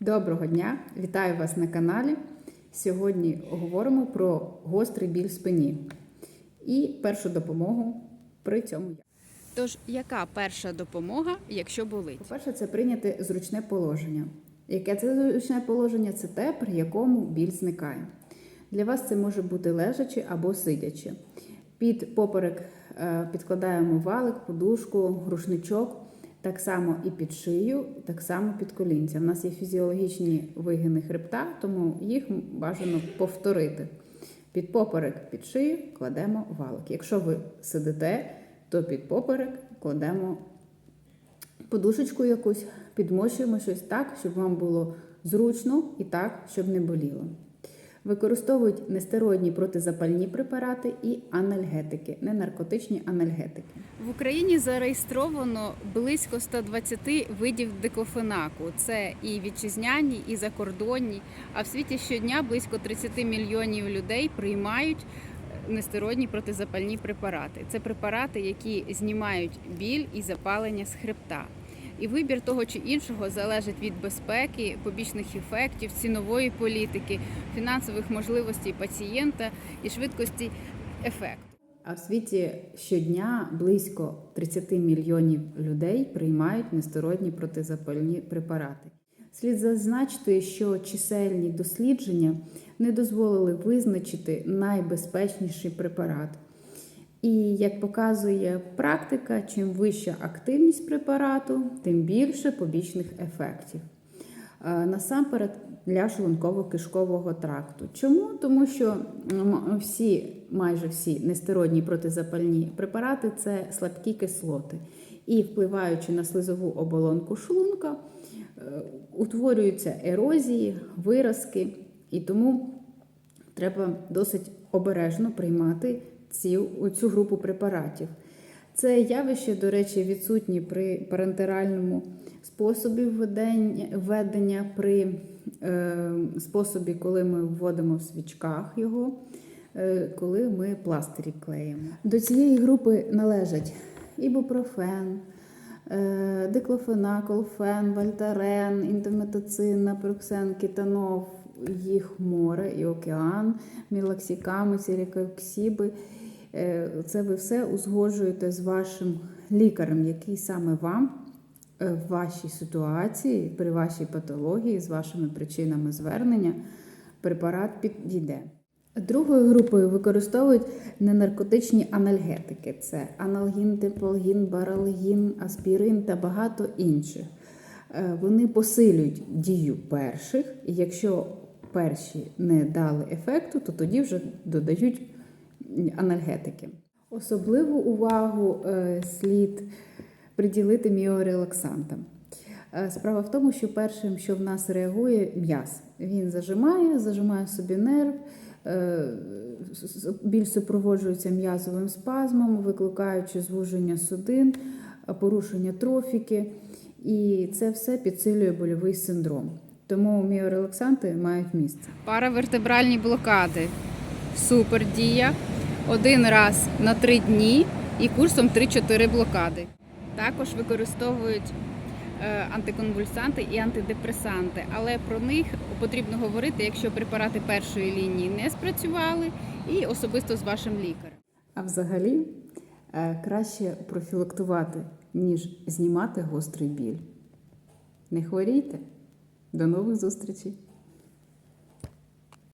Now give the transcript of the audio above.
Доброго дня! Вітаю вас на каналі. Сьогодні говоримо про гострий біль в спині і першу допомогу при цьому. Тож, яка перша допомога, якщо болить? По-перше, це прийняти зручне положення. Яке це зручне положення? Це те, при якому біль зникає. Для вас це може бути лежачи або сидячи. Під поперек е, підкладаємо валик, подушку, рушничок, так само і під шию, так само під колінця. У нас є фізіологічні вигини хребта, тому їх бажано повторити. Під поперек, під шию кладемо валик. Якщо ви сидите, то під поперек кладемо подушечку якусь, підмощуємо щось так, щоб вам було зручно і так, щоб не боліло. Використовують нестероїдні протизапальні препарати і анальгетики, не наркотичні анальгетики. В Україні зареєстровано близько 120 видів диклофенаку. Це і вітчизняні, і закордонні. А в світі щодня близько 30 мільйонів людей приймають нестероїдні протизапальні препарати. Це препарати, які знімають біль і запалення з хребта. І вибір того чи іншого залежить від безпеки, побічних ефектів, цінової політики, фінансових можливостей пацієнта і швидкості ефекту. А в світі щодня близько 30 мільйонів людей приймають нестероїдні протизапальні препарати. Слід зазначити, що чисельні дослідження не дозволили визначити найбезпечніший препарат. І як показує практика, чим вища активність препарату, тим більше побічних ефектів. Е, Насамперед для шлунково-кишкового тракту. Чому? Тому що всі, майже всі нестероїдні протизапальні препарати це слабкі кислоти. І впливаючи на слизову оболонку шлунка, е, утворюються ерозії, виразки, і тому треба досить обережно приймати цю, цю групу препаратів. Це явище, до речі, відсутні при парентеральному способі введення, при е, способі, коли ми вводимо в свічках його, е, коли ми пластирі клеїмо. До цієї групи належать ібупрофен, е, диклофенак, вальтарен, інтометоцин, напроксен, кетанов, їх море і океан, мілоксиками, сірікоксіби. Е, Це ви все узгоджуєте з вашим лікарем, який саме вам е, в вашій ситуації, при вашій патології, з вашими причинами звернення препарат підійде. Другою групою використовують ненаркотичні анальгетики: це аналгін, теплгін, баралгін, аспірин та багато інших. Е, Вони посилюють дію перших, і якщо перші не дали ефекту, то тоді вже додають анальгетики. Особливу увагу е, слід приділити міорелаксантам. Е, Справа в тому, що першим, що в нас реагує, м'яз. Він зажимає, зажимає собі нерв, е, біль супроводжується м'язовим спазмом, викликаючи звуження судин, порушення трофіки. І це все підсилює больовий синдром. Тому міорелаксанти мають місце. Паравертебральні блокади. Супер дія. Один раз на три дні і курсом 3-4 блокади. Також використовують е, антиконвульсанти і антидепресанти, але про них потрібно говорити, якщо препарати першої лінії не спрацювали, і особисто з вашим лікарем. А взагалі е, краще профілактувати, ніж знімати гострий біль. Не хворійте. До нових зустрічей!